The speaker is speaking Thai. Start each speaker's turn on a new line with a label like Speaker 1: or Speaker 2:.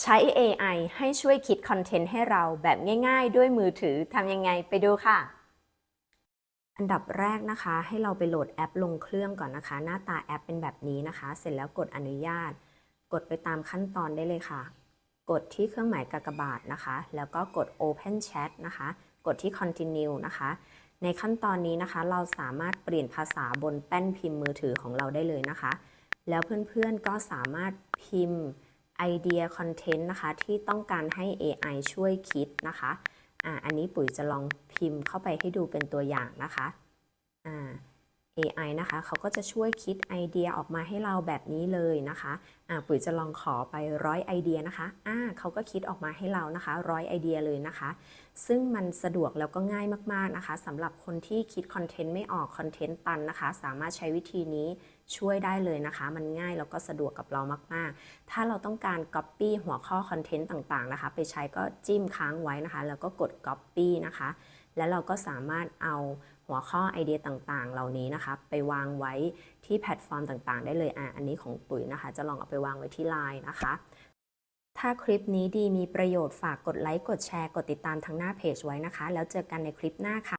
Speaker 1: ใช้ AI ให้ช่วยคิดคอนเทนต์ให้เราแบบง่ายๆ ด้วยมือถือทำยังไงไปดูค่ะ อันดับแรกนะคะ ให้เราไปโหลดแอปลงเครื่องก่อนนะคะ หน้าตาแอปเป็นแบบนี้นะคะ เสร็จแล้วกดอนุญาต กดไปตามขั้นตอนได้เลยค่ะ กดที่เครื่องหมายกากบาทนะคะ แล้วก็กด Open Chat นะคะ กดที่ Continue นะคะ ในขั้นตอนนี้นะคะ เราสามารถเปลี่ยนภาษาบนแป้นพิมพ์มือถือของเราได้เลยนะคะ แล้วเพื่อนๆก็สามารถพิมพ์ ไอเดียคอนเทนต์นะคะ ที่ต้องการให้ AI ช่วยคิดนะคะอ่าอันนี้ปุ๋ยจะลองพิมพ์เข้าไปให้ดูเป็นตัวอย่างนะคะ AI นะคะ เขาก็จะช่วยคิดไอเดียออกมาให้เราแบบนี้เลยนะคะอ่าปุ๋ยจะลองขอไปร้อยไอเดียนะคะอ่าเขาก็คิดออกมาให้เรานะคะร้อยไอเดียเลยนะคะ ซึ่งมันสะดวกแล้วก็ง่ายมากๆนะคะสำหรับคนที่คิดคอนเทนต์ไม่ออกคอนเทนต์ตันนะคะ สามารถใช้วิธีนี้ช่วยได้เลยนะคะ มันง่ายแล้วก็สะดวกกับเรามาก ๆ ถ้าเราต้องการ Copy หัวข้อคอนเทนต์ต่างๆนะคะ ไปใช้ก็จิ้มค้างไว้นะคะ แล้วก็กด Copy นะคะแล้วเราก็สามารถเอาหัวข้อไอเดียต่างๆ เหล่านี้นะคะ ไปวางไว้ที่แพลตฟอร์มต่างๆ ได้เลยอะอันนี้ของปุ๋ยนะคะ จะลองเอาไปวางไว้ที่ไลน์นะคะ ถ้าคลิปนี้ดีมีประโยชน์ฝากกดไลค์กดแชร์กดติดตามทางหน้าเพจไว้นะคะ แล้วเจอกันในคลิปหน้าค่ะ